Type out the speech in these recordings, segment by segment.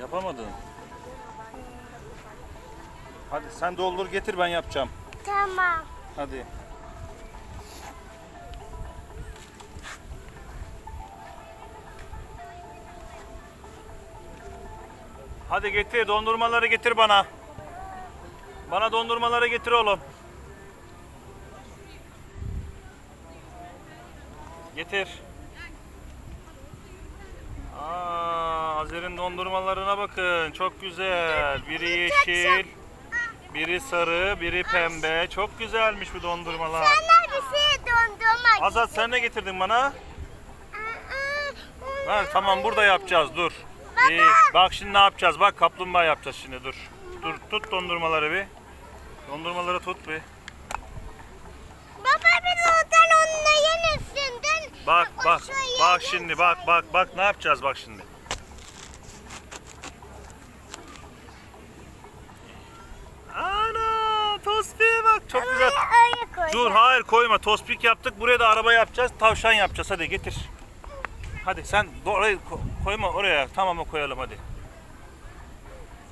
Yapamadın. Hadi sen doldur getir ben yapacağım. Tamam. Hadi. Hadi getir dondurmaları getir bana. Bana dondurmaları getir oğlum. Getir. Aa, Azer'in dondurmalarına bakın. Çok güzel. Biri yeşil, biri sarı, biri pembe. Çok güzelmiş bu dondurmalar. Bir şey dondurma. Azat sen ne getirdin bana? Ha, tamam burada yapacağız dur. İyi. Bak şimdi ne yapacağız? Bak kaplumbağa yapacağız şimdi dur. Dur tut dondurmaları bir. Dondurmaları tut bir. Bak bak bak şimdi bak bak bak ne yapacağız bak şimdi. Ana tospiye bak çok güzel. Öyle. Dur hayır koyma tospik yaptık buraya da araba yapacağız tavşan yapacağız hadi getir. Hadi sen orayı ko- koyma oraya tamam o koyalım hadi.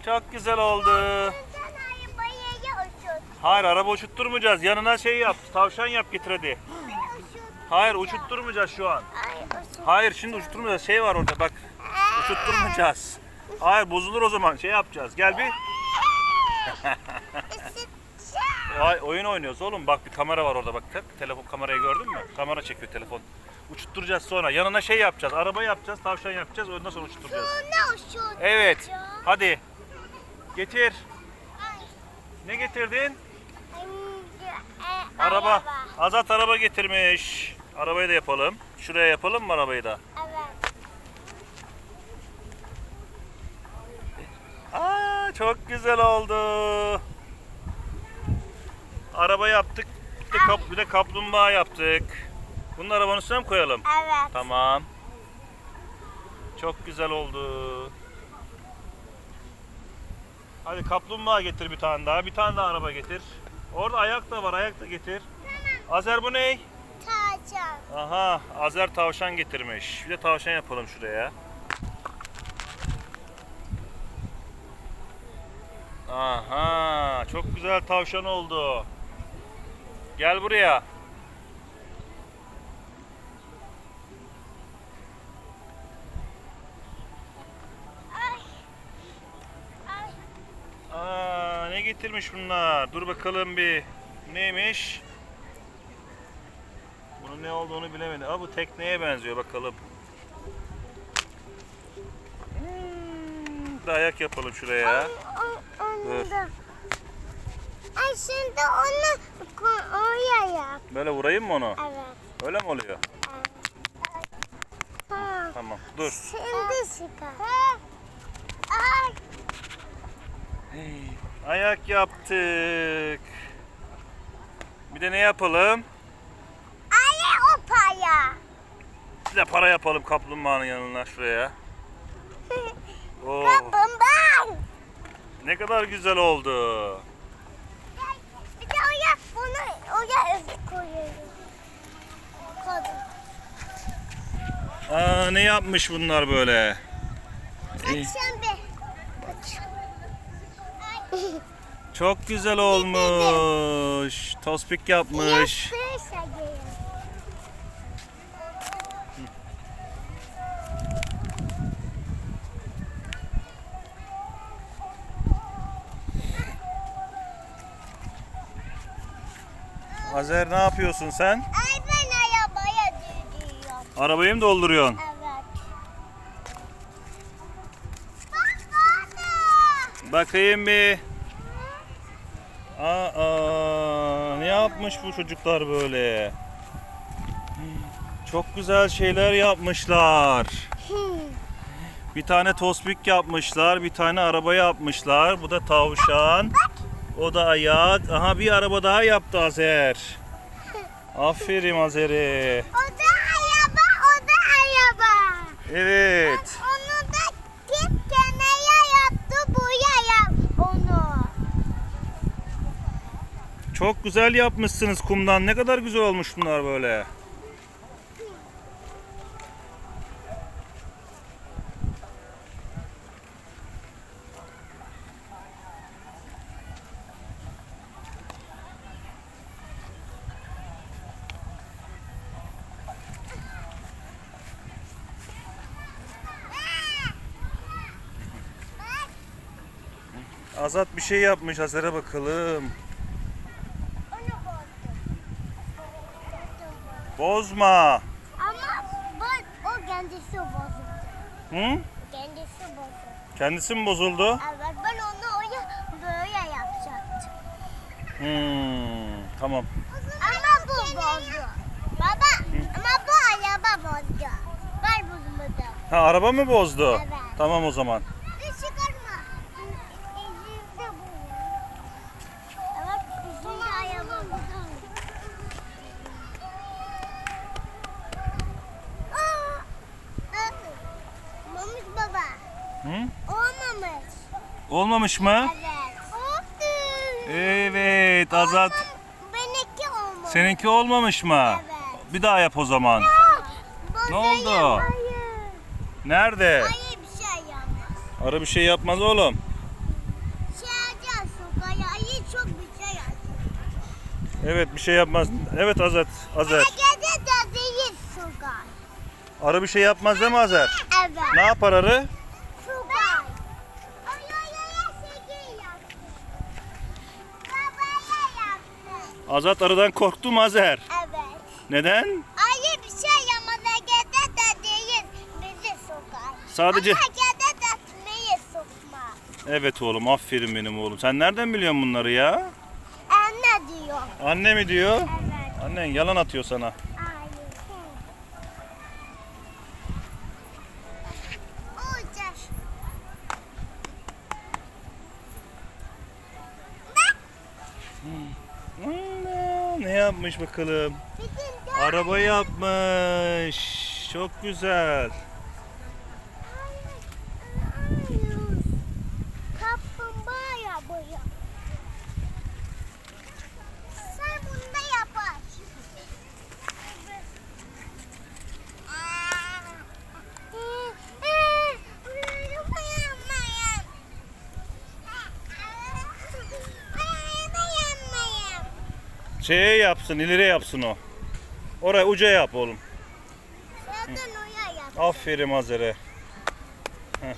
Çok güzel oldu. Sen arabayı uçur. Hayır araba uçutturmayacağız yanına şey yap tavşan yap getir hadi. Hayır uçutturmayacağız şu an. Hayır şimdi uçutturmayacağız şey var orada bak uçutturmayacağız. Hayır bozulur o zaman şey yapacağız gel bir. Ay, oyun oynuyoruz oğlum bak bir kamera var orada bak Te- telefon kamerayı gördün mü? Kamera çekiyor telefon. Uçutturacağız sonra yanına şey yapacağız araba yapacağız tavşan yapacağız ondan sonra uçutturacağız. Sonra. Evet hadi getir. Ne getirdin? e, Araba. Azat araba getirmiş. Arabayı da yapalım. Şuraya yapalım mı arabayı da? Evet. Aa çok güzel oldu. Araba yaptık. Bir de, kap- bir de kaplumbağa yaptık. Bunun arabanın üstüne mi koyalım? Evet. Tamam. Çok güzel oldu. Hadi kaplumbağa getir bir tane daha. Bir tane daha araba getir. Orada ayak da var. Ayak da getir. Azer bu ne? Tavşan. Aha Azer tavşan getirmiş. Bir de tavşan yapalım şuraya. Aha çok güzel tavşan oldu. Gel buraya. Ay. Ay. Aa ne getirmiş bunlar? Dur bakalım bir. Neymiş? Bunun ne olduğunu bilemedim. Aa bu tekneye benziyor bakalım. Hmm, bir de ayak yapalım şuraya. O- onu Dur. da. Ay şimdi onu oraya yap. Böyle vurayım mı onu? Evet. Öyle mi oluyor? Ha. Tamam. Dur. Şimdi çıkar. Ay. Ayak yaptık. Bir de ne yapalım? Ali o paya. Bir de para yapalım kaplumbağanın yanına şuraya. Oo, Kaplumbağa. ne kadar güzel oldu. Bir de oraya bunu oraya koyuyorum. Kadın. Aa, ne yapmış bunlar böyle? Açın bir. Çok güzel olmuş. Tospik yapmış. Yaptı Azer ne yapıyorsun sen? Ay ben arabaya gidiyorum. Arabayı mı dolduruyorsun? Evet. Bak. Bakayım bir. Aa, ne yapmış bu çocuklar böyle? Çok güzel şeyler yapmışlar. Bir tane tospik yapmışlar, bir tane araba yapmışlar. Bu da tavşan. O da ayak. Aha bir araba daha yaptı Azer. Aferin Azer'e. O da araba, o da araba. Evet. Onu da kim kenara yaptı, buraya yap onu. Çok güzel yapmışsınız kumdan. Ne kadar güzel olmuş bunlar böyle. Azat bir şey yapmış. Azer'e bakalım. Bozma. Ama bu, o kendisi bozuldu. Hı? Kendisi bozuldu. Kendisi mi bozuldu? Evet ben onu oya böyle yapacaktım. Hmm, tamam. Ama bu bozdu. Baba ama bu araba bozdu. Ben bozmadım. Ha araba mı bozdu? Evet. Tamam o zaman. Hı? Olmamış. Olmamış mı? Evet. Oldu. Evet Azat. Benimki olmamış. Seninki olmamış mı? Evet. Bir daha yap o zaman. Aa, Ne oldu? Hayır. Nerede? Hayır bir şey yapmaz. Arı bir şey yapmaz oğlum. Şey şey. Evet bir şey yapmaz. Evet Azat. Sokak. Arı bir şey yapmaz değil mi Azer? Evet. Ne yapar arı? Azat arıdan korktu mu Azer? Evet. Neden? Hayır bir şey yapmadı. Gece de değil bizi sokar. Sadece- Ama gece de etmeyi sokma. Evet oğlum aferin benim oğlum. Sen nereden biliyorsun bunları ya? Anne diyor. Anne mi diyor? Evet. Annen yalan atıyor sana. Yapmış bakalım? Araba yapmış. Çok güzel. Hayır. Kaplumbağa boya. Sen bunu da yapar. Şeye yapsın, ileri yapsın o. Oraya uca yap oğlum. Zaten oya yap. Aferin Azer'e. Heh.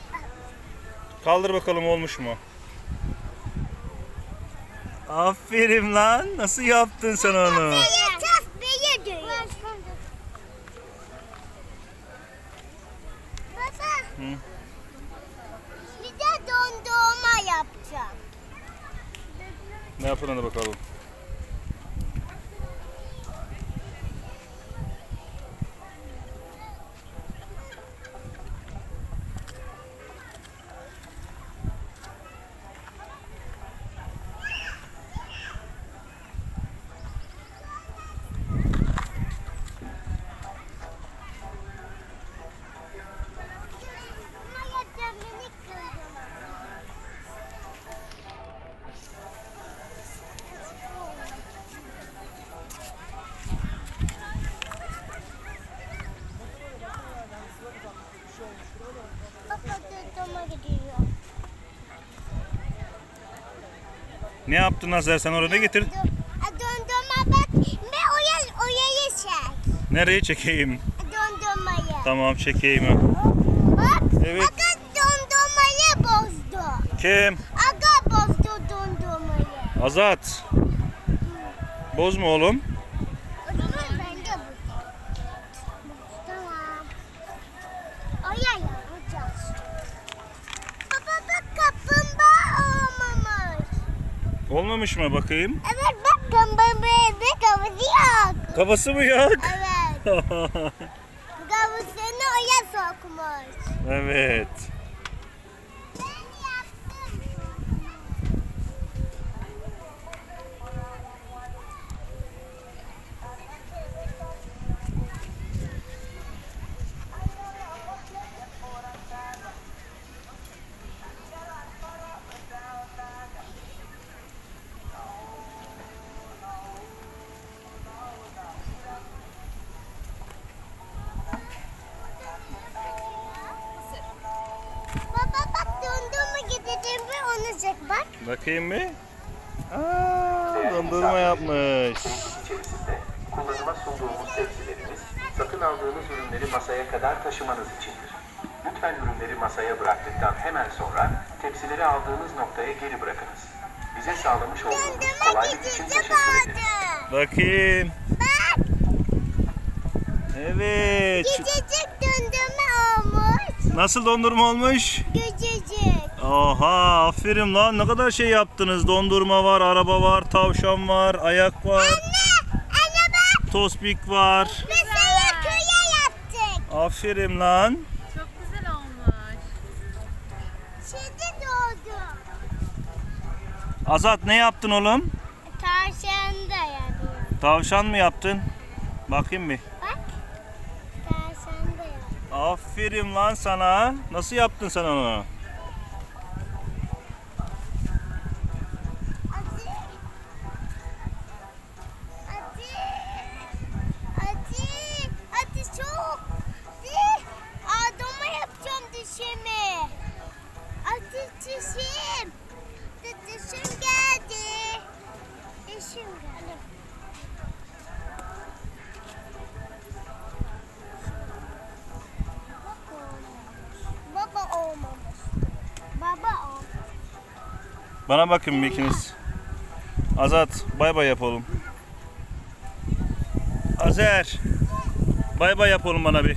Kaldır bakalım olmuş mu? Aferin lan. Nasıl yaptın sen onu? Hı. Bir de dondurma yapacağım. Ne yapın hadi bakalım. Ama yapacağım minik dondurma. Baba dondurma gidiyor. Ne yaptın Azer sen orada getir. Dondurma bak ve oya, oyayı çek. Nereyi çekeyim? Dondurmayı. Tamam çekeyim. Bak. Evet. Aga dondurmayı bozdu. Kim? Aga bozdu dondurmayı. Azat. Bozma oğlum. O zaman ben de bozacağım. Tamam. Oya yapacağız. Baba bak kaplumbağa olmamış. Olmamış mı bakayım? Evet bak kaplumbağanın kafası yok. Kafası mı yok? Evet. Kafasını oya sokmuş. evet. Bakayım bir. Aa, dondurma yapmış. içerisinde kullanıma sunduğumuz tepsilerimiz satın aldığınız ürünleri masaya kadar taşımanız içindir. Lütfen ürünleri masaya bıraktıktan hemen sonra tepsileri aldığınız noktaya geri bırakınız. Bize sağlamış olduğunuz kolaylık için teşekkür oldu. ederiz. Bakayım. Bak Evet. küçücük döndürme olmuş. Nasıl dondurma olmuş? Küçücük. Oha aferin lan ne kadar şey yaptınız. Dondurma var, araba var, tavşan var, ayak var, Anne, bak. tospik var. Mesela köye yaptık. Aferin lan. Çok güzel olmuş. Şimdi doğdu. Azat ne yaptın oğlum? Tavşan da yanıyor. Tavşan mı yaptın? Bakayım bir. Bak. Tavşan da yanıyor. Aferin lan sana. Nasıl yaptın sen onu? Bana bakın bir. Azat bay bay yapalım. Azer. Bay bay yapalım bana bir.